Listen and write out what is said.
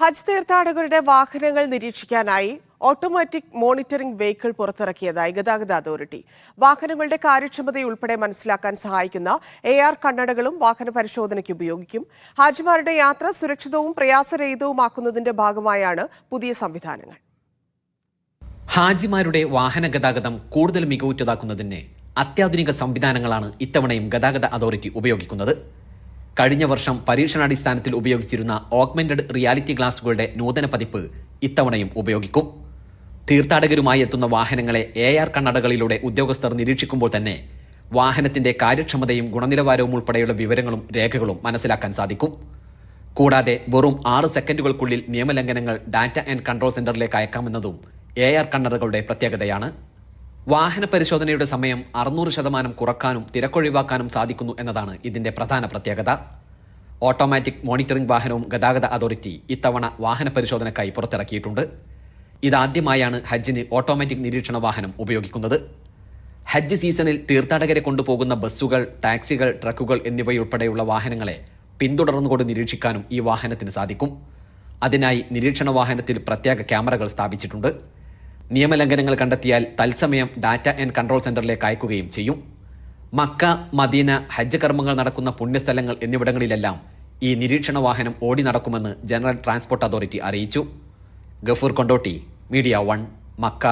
ഹജ്ജ് തീർത്ഥാടകരുടെ വാഹനങ്ങൾ നിരീക്ഷിക്കാനായി ഓട്ടോമാറ്റിക് മോണിറ്ററിംഗ് വെഹിക്കിൾ പുറത്തിറക്കിയതായി ഗതാഗത അതോറിറ്റി. വാഹനങ്ങളുടെ കാര്യക്ഷമതയുൾപ്പെടെ മനസ്സിലാക്കാൻ സഹായിക്കുന്ന എ ആർ കണ്ണടകളും വാഹന പരിശോധനയ്ക്ക് ഉപയോഗിക്കും. ഹാജിമാരുടെ യാത്ര സുരക്ഷിതവും പ്രയാസരഹിതവുമാക്കുന്നതിന്റെ ഭാഗമായാണ് പുതിയ സംവിധാനങ്ങൾ. ഹാജിമാരുടെ വാഹന ഗതാഗതം കൂടുതൽ മികവുറ്റതാക്കുന്നതിന് അത്യാധുനിക സംവിധാനങ്ങളാണ് ഇത്തവണയും ഗതാഗത അതോറിറ്റി ഉപയോഗിക്കുന്നത്. കഴിഞ്ഞ വർഷം പരീക്ഷണാടിസ്ഥാനത്തിൽ ഉപയോഗിച്ചിരുന്ന ഓഗ്മെന്റഡ് റിയാലിറ്റി ഗ്ലാസുകളുടെ നൂതന പതിപ്പ് ഇത്തവണയും ഉപയോഗിക്കും. തീർത്ഥാടകരുമായി എത്തുന്ന വാഹനങ്ങളെ എ ആർ കണ്ണടകളിലൂടെ ഉദ്യോഗസ്ഥർ നിരീക്ഷിക്കുമ്പോൾ തന്നെ വാഹനത്തിന്റെ കാര്യക്ഷമതയും ഗുണനിലവാരവും ഉൾപ്പെടെയുള്ള വിവരങ്ങളും രേഖകളും മനസ്സിലാക്കാൻ സാധിക്കും. കൂടാതെ വെറും ആറ് സെക്കൻഡുകൾക്കുള്ളിൽ നിയമലംഘനങ്ങൾ ഡാറ്റ ആൻഡ് കൺട്രോൾ സെന്ററിലേക്ക് അയക്കാമെന്നതും എ ആർ കണ്ണടകളുടെ പ്രത്യേകതയാണ്. വാഹന പരിശോധനയുടെ സമയം അറുന്നൂറ് ശതമാനം കുറക്കാനും തിരക്കൊഴിവാക്കാനും സാധിക്കുന്നു എന്നതാണ് ഇതിന്റെ പ്രധാന പ്രത്യേകത. ഓട്ടോമാറ്റിക് മോണിറ്ററിംഗ് വാഹനവും ഗതാഗത അതോറിറ്റി ഇത്തവണ വാഹന പരിശോധനയ്ക്കായി പുറത്തിറക്കിയിട്ടുണ്ട്. ഇതാദ്യമായാണ് ഹജ്ജിന് ഓട്ടോമാറ്റിക് നിരീക്ഷണ വാഹനം ഉപയോഗിക്കുന്നത്. ഹജ്ജ് സീസണിൽ തീർത്ഥാടകരെ കൊണ്ടുപോകുന്ന ബസ്സുകൾ ടാക്സികൾ ട്രക്കുകൾ എന്നിവയുൾപ്പെടെയുള്ള വാഹനങ്ങളെ പിന്തുടർന്നുകൊണ്ട് നിരീക്ഷിക്കാനും ഈ വാഹനത്തിന് സാധിക്കും. അതിനായി നിരീക്ഷണ വാഹനത്തിൽ പ്രത്യേക ക്യാമറകൾ സ്ഥാപിച്ചിട്ടുണ്ട്. നിയമലംഘനങ്ങൾ കണ്ടെത്തിയാൽ തത്സമയം ഡാറ്റ ആൻഡ് കൺട്രോൾ സെന്ററിലേക്ക് അയക്കുകയും ചെയ്യും. മക്ക മദീന ഹജ്ജ് കർമ്മങ്ങൾ നടക്കുന്ന പുണ്യസ്ഥലങ്ങൾ എന്നിവിടങ്ങളിലെല്ലാം ഈ നിരീക്ഷണ വാഹനം ഓടി നടക്കുമെന്ന് ജനറൽ ട്രാൻസ്പോർട്ട് അതോറിറ്റി അറിയിച്ചു. Gafoor Kondotty media one Makkah.